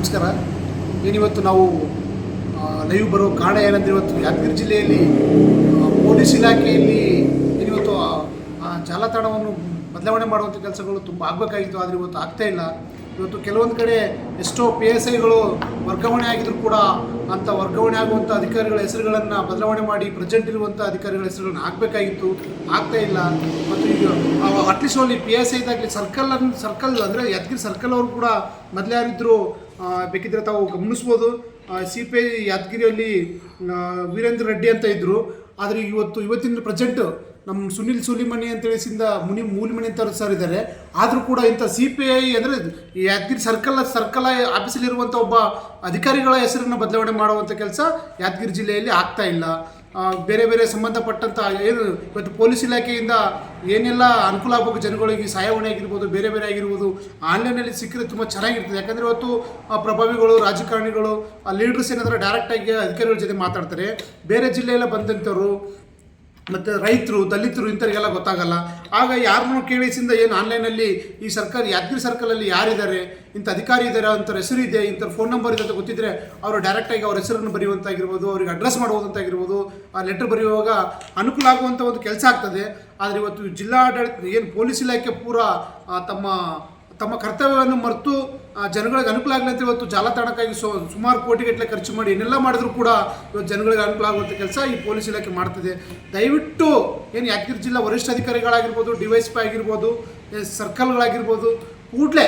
ನಮಸ್ಕಾರ. ಏನಿವತ್ತು ನಾವು ಲೈವ್ ಬರೋ ಕಾರಣ ಏನಂದ್ರೆ ಇವತ್ತು ಯಾದಗಿರಿ ಜಿಲ್ಲೆಯಲ್ಲಿ ಪೊಲೀಸ್ ಇಲಾಖೆಯಲ್ಲಿ ಏನಿವತ್ತು ಜಾಲತಾಣವನ್ನು ಬದಲಾವಣೆ ಮಾಡುವಂಥ ಕೆಲಸಗಳು ತುಂಬ ಆಗಬೇಕಾಗಿತ್ತು, ಆದರೆ ಇವತ್ತು ಆಗ್ತಾ ಇಲ್ಲ. ಇವತ್ತು ಕೆಲವೊಂದು ಕಡೆ ಎಷ್ಟೋ ಪಿ ಎಸ್ ಐಗಳು ವರ್ಗಾವಣೆ ಆಗಿದ್ರು ಕೂಡ ಅಂತ ವರ್ಗಾವಣೆ ಆಗುವಂಥ ಅಧಿಕಾರಿಗಳ ಹೆಸರುಗಳನ್ನು ಬದಲಾವಣೆ ಮಾಡಿ ಪ್ರೆಸೆಂಟ್ ಇರುವಂಥ ಅಧಿಕಾರಿಗಳ ಹೆಸರುಗಳನ್ನು ಹಾಕಬೇಕಾಗಿತ್ತು. ಆಗ್ತಾ ಇಲ್ಲ. ಮತ್ತು ಈಗ ಅಟ್ಲೀಸ್ಟ್ ಅಲ್ಲಿ ಪಿ ಎಸ್ ಐದಾಗಲಿ ಸರ್ಕಲ್ ಸರ್ಕಲ್ ಅಂದರೆ ಯಾದಗಿರಿ ಸರ್ಕಲ್ ಅವರು ಕೂಡ ಮೊದಲು ಯಾರಿದ್ರು ಬೇಕಿದ್ದರೆ ತಾವು ಗಮನಿಸ್ಬೋದು. ಸಿ ಪಿ ಐ ಯಾದಗಿರಿಯಲ್ಲಿ ವೀರೇಂದ್ರ ರೆಡ್ಡಿ ಅಂತ ಇದ್ದರು ಆದರೆ ಇವತ್ತು, ಇವತ್ತಿನ ಪ್ರೆಸೆಂಟ್ ನಮ್ಮ ಸುನಿಲ್ ಸುಲಿಮಣಿ ಅಂತ ಹೇಳಿಸಿಂದ ಮುನಿ ಮೂಲಿಮಣಿ ಅಂತ ಸರ್ ಇದ್ದಾರೆ ಆದರೂ ಕೂಡ ಇಂಥ ಸಿ ಪಿ ಐ ಅಂದರೆ ಯಾದಗಿರಿ ಸರ್ಕಲ್ ಸರ್ಕಲ್ ಆಫೀಸಲ್ಲಿರುವಂಥ ಒಬ್ಬ ಅಧಿಕಾರಿಗಳ ಹೆಸರನ್ನು ಬದಲಾವಣೆ ಮಾಡುವಂಥ ಕೆಲಸ ಯಾದಗಿರಿ ಜಿಲ್ಲೆಯಲ್ಲಿ ಆಗ್ತಾ ಇಲ್ಲ. ಬೇರೆ ಬೇರೆ ಸಂಬಂಧಪಟ್ಟಂಥ ಏನು ಇವತ್ತು ಪೊಲೀಸ್ ಇಲಾಖೆಯಿಂದ ಏನೆಲ್ಲ ಅನುಕೂಲ ಆಗಬೇಕು ಜನಗಳಿಗೆ ಸಹಾಯವಾಣಿ ಆಗಿರ್ಬೋದು, ಬೇರೆ ಬೇರೆ ಆಗಿರ್ಬೋದು, ಆನ್ಲೈನಲ್ಲಿ ಸಿಕ್ಕರೆ ತುಂಬ ಚೆನ್ನಾಗಿರ್ತದೆ. ಯಾಕಂದರೆ ಇವತ್ತು ಪ್ರಭಾವಿಗಳು, ರಾಜಕಾರಣಿಗಳು ಲೀಡರ್ಸ್ ಏನಾದರೂ ಡೈರೆಕ್ಟಾಗಿ ಅಧಿಕಾರಿಗಳ ಜೊತೆ ಮಾತಾಡ್ತಾರೆ. ಬೇರೆ ಜಿಲ್ಲೆಯೆಲ್ಲ ಬಂದಂಥವ್ರು ಮತ್ತು ರೈತರು, ದಲಿತರು ಇಂಥವ್ರಿಗೆಲ್ಲ ಗೊತ್ತಾಗಲ್ಲ. ಆಗ ಯಾರನ್ನೂ ಕೇಳಿಸಿಂದ ಏನು ಆನ್ಲೈನಲ್ಲಿ ಈ ಸರ್ಕಾರ, ಯಾದಗಿರಿ ಸರ್ಕಲಲ್ಲಿ ಯಾರಿದ್ದಾರೆ, ಇಂಥ ಅಧಿಕಾರಿ ಇದ್ದಾರೆ, ಅಂಥವ್ರ ಹೆಸರು ಇದೆ ಇಂಥ ಫೋನ್ ನಂಬರ್ ಇದೆ ಅಂತ ಗೊತ್ತಿದ್ದರೆ ಅವರು ಡೈರೆಕ್ಟಾಗಿ ಅವ್ರ ಹೆಸರನ್ನು ಬರೆಯುವಂತಾಗಿರ್ಬೋದು, ಅವ್ರಿಗೆ ಅಡ್ರೆಸ್ ಮಾಡುವಂತಾಗಿರ್ಬೋದು, ಆ ಲೆಟರ್ ಬರೆಯುವಾಗ ಅನುಕೂಲ ಆಗುವಂಥ ಒಂದು ಕೆಲಸ ಆಗ್ತದೆ. ಆದರೆ ಇವತ್ತು ಜಿಲ್ಲಾಡಳಿತ, ಏನು ಪೊಲೀಸ್ ಇಲಾಖೆ ಪೂರ ತಮ್ಮ ತಮ್ಮ ಕರ್ತವ್ಯವನ್ನು ಮರೆತು ಜನಗಳಿಗೆ ಅನುಕೂಲ ಆಗಲಿ ಅಂತ ಇವತ್ತು ಜಾಲತಾಣಕ್ಕಾಗಿ ಸೊ, ಸುಮಾರು ಕೋಟಿಗಟ್ಟಲೆ ಖರ್ಚು ಮಾಡಿ ಏನೆಲ್ಲ ಮಾಡಿದ್ರು ಕೂಡ ಇವತ್ತು ಜನಗಳಿಗೆ ಅನುಕೂಲ ಆಗುವಂಥ ಕೆಲಸ ಈ ಪೊಲೀಸ್ ಇಲಾಖೆ ಮಾಡ್ತಿದೆ. ದಯವಿಟ್ಟು ಏನು ಯಾದಗಿರಿ ಜಿಲ್ಲಾ ವರಿಷ್ಠ ಅಧಿಕಾರಿಗಳಾಗಿರ್ಬೋದು, ಡಿ ವೈ ಎಸ್ ಪಿ ಆಗಿರ್ಬೋದು ಸರ್ಕಲ್ಗಳಾಗಿರ್ಬೋದು, ಕೂಡಲೇ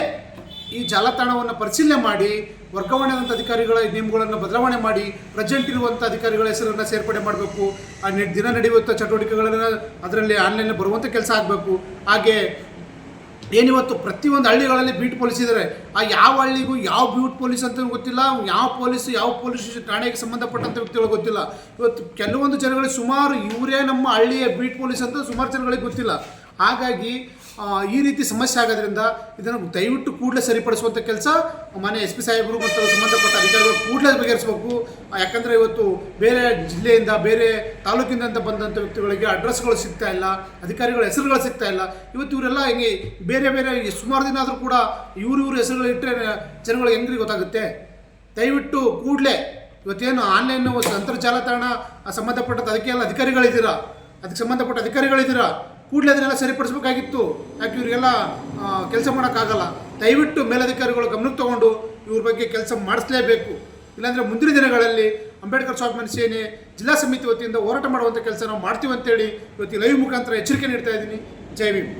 ಈ ಜಾಲತಾಣವನ್ನು ಪರಿಶೀಲನೆ ಮಾಡಿ ವರ್ಗಾವಣೆ ಆದಂಥ ಅಧಿಕಾರಿಗಳ ನಿಯಮಗಳನ್ನು ಬದಲಾವಣೆ ಮಾಡಿ ಪ್ರೆಸೆಂಟ್ ಇರುವಂಥ ಅಧಿಕಾರಿಗಳ ಹೆಸರನ್ನು ಸೇರ್ಪಡೆ ಮಾಡಬೇಕು. ಆ, ದಿನ ನಡೆಯುವಂಥ ಚಟುವಟಿಕೆಗಳನ್ನು ಅದರಲ್ಲಿ ಆನ್ಲೈನ್ ಬರುವಂಥ ಕೆಲಸ ಆಗಬೇಕು. ಹಾಗೆ ಏನಿವತ್ತು ಪ್ರತಿಯೊಂದು ಹಳ್ಳಿಗಳಲ್ಲಿ ಬೀಟ್ ಪೊಲೀಸ್ ಇದ್ದಾರೆ ಆ ಯಾವ ಹಳ್ಳಿಗೂ ಯಾವ ಬೀಟ್ ಪೊಲೀಸ್ ಅಂತ ಗೊತ್ತಿಲ್ಲ. ಯಾವ ಪೊಲೀಸ್ ಯಾವ ಪೊಲೀಸ್ ಠಾಣೆಗೆ ಸಂಬಂಧಪಟ್ಟಂಥ ವ್ಯಕ್ತಿಗಳು ಗೊತ್ತಿಲ್ಲ. ಇವತ್ತು ಕೆಲವೊಂದು ಜನಗಳಿಗೆ ಸುಮಾರು ಇವರೇ ನಮ್ಮ ಹಳ್ಳಿಯ ಬೀಟ್ ಪೊಲೀಸ್ ಅಂತ ಸುಮಾರು ಜನಗಳಿಗೆ ಗೊತ್ತಿಲ್ಲ. ಹಾಗಾಗಿ ಈ ರೀತಿ ಸಮಸ್ಯೆ ಆಗೋದ್ರಿಂದ ಇದನ್ನು ದಯವಿಟ್ಟು ಕೂಡಲೇ ಸರಿಪಡಿಸುವಂಥ ಕೆಲಸ ಮನೆ ಎಸ್ ಪಿ ಸಾಹೇಬರು ಮತ್ತು ಸಂಬಂಧಪಟ್ಟ ಅಧಿಕಾರಿಗಳು ಕೂಡಲೇ ಬಗೆಹರಿಸಬೇಕು. ಯಾಕಂದರೆ ಇವತ್ತು ಬೇರೆ ಜಿಲ್ಲೆಯಿಂದ, ಬೇರೆ ತಾಲೂಕಿಂದ ಅಂತ ಬಂದಂಥ ವ್ಯಕ್ತಿಗಳಿಗೆ ಅಡ್ರೆಸ್ಗಳು ಸಿಗ್ತಾ ಇಲ್ಲ, ಅಧಿಕಾರಿಗಳ ಹೆಸರುಗಳು ಸಿಗ್ತಾ ಇಲ್ಲ. ಇವತ್ತು ಇವರೆಲ್ಲ ಹಿಂಗೆ ಬೇರೆ ಬೇರೆ ಸುಮಾರು ದಿನ ಆದರೂ ಕೂಡ ಇವ್ರು ಇವ್ರ ಹೆಸರುಗಳು ಇಟ್ಟರೆ ಜನಗಳಿಗೆ ಹೆಂಗ್ರಿ ಗೊತ್ತಾಗುತ್ತೆ? ದಯವಿಟ್ಟು ಕೂಡಲೇ ಇವತ್ತೇನು ಆನ್ಲೈನ್ ಅಂತರ್ಜಾಲ ತಾಣ ಸಂಬಂಧಪಟ್ಟಂಥ ಅದಕ್ಕೆಲ್ಲ ಅಧಿಕಾರಿಗಳಿದ್ದೀರಾ? ಅದಕ್ಕೆ ಸಂಬಂಧಪಟ್ಟ ಅಧಿಕಾರಿಗಳಿದ್ದೀರಾ? ಕೂಡಲೇ ಅದನ್ನೆಲ್ಲ ಸರಿಪಡಿಸ್ಬೇಕಾಗಿತ್ತು. ಯಾಕೆ ಇವರಿಗೆಲ್ಲ ಕೆಲಸ ಮಾಡೋಕ್ಕಾಗಲ್ಲ? ದಯವಿಟ್ಟು ಮೇಲಧಿಕಾರಿಗಳು ಗಮನಕ್ಕೆ ತಗೊಂಡು ಇವ್ರ ಬಗ್ಗೆ ಕೆಲಸ ಮಾಡಿಸ್ಲೇಬೇಕು. ಇಲ್ಲಾಂದರೆ ಮುಂದಿನ ದಿನಗಳಲ್ಲಿ ಅಂಬೇಡ್ಕರ್ ಸ್ವಾಭಿಮಾನಿ ಸೇನೆ ಜಿಲ್ಲಾ ಸಮಿತಿ ವತಿಯಿಂದ ಹೋರಾಟ ಮಾಡುವಂಥ ಕೆಲಸ ನಾವು ಮಾಡ್ತೀವಿ ಅಂತೇಳಿ ಇವತ್ತು ಲೈವ್ ಮುಖಾಂತರ ಎಚ್ಚರಿಕೆ ನೀಡ್ತಾ ಇದ್ದೀನಿ. ಜೈ ಭೀಮ್.